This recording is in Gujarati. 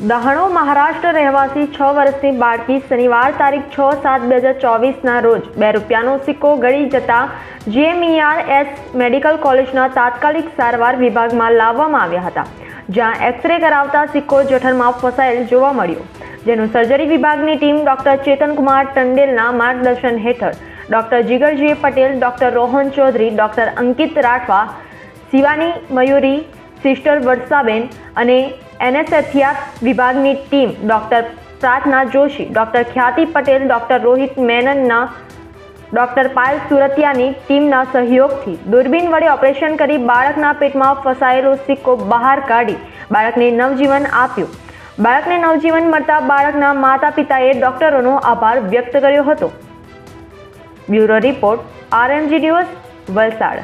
દહાણો મહારાષ્ટ્ર રહેવાસી છ વર્ષની બાળકી શનિવાર તારીખ છ સાત બે હજાર ચોવીસના રોજ બે રૂપિયાનો સિક્કો ગળી જતા જીએમઈઆર એસ મેડિકલ કોલેજના તાત્કાલિક સારવાર વિભાગમાં લાવવામાં આવ્યા હતા, જ્યાં એક્સરે કરાવતા સિક્કો જઠરમાં ફસાયેલ જોવા મળ્યો. જેનું સર્જરી વિભાગની ટીમ ડોક્ટર ચેતનકુમાર ટંડેલના માર્ગદર્શન હેઠળ doctor Jigarji Patel, doctor Rohan Chaudhari, doctor Ankit Rathwa, Shivani Mayuri, sister વર્ષાબેન અને એનેસ્થેસિયા વિભાગની team doctor Prarthana Joshi, doctor Khyati Patel, doctor Rohit મેનનના, doctor Payal સુરતિયાની ટીમના સહયોગથી દૂરબીન વડે ઓપરેશન કરી બાળકના પેટમાં ફસાયેલો સિક્કો બહાર કાઢી બાળકને નવજીવન આપ્યું. બાળકને નવજીવન મળતા બાળકના માતા પિતાએ ડોક્ટરોનો આભાર વ્યક્ત કર્યો હતો. Bureau report, RMG news Valsad.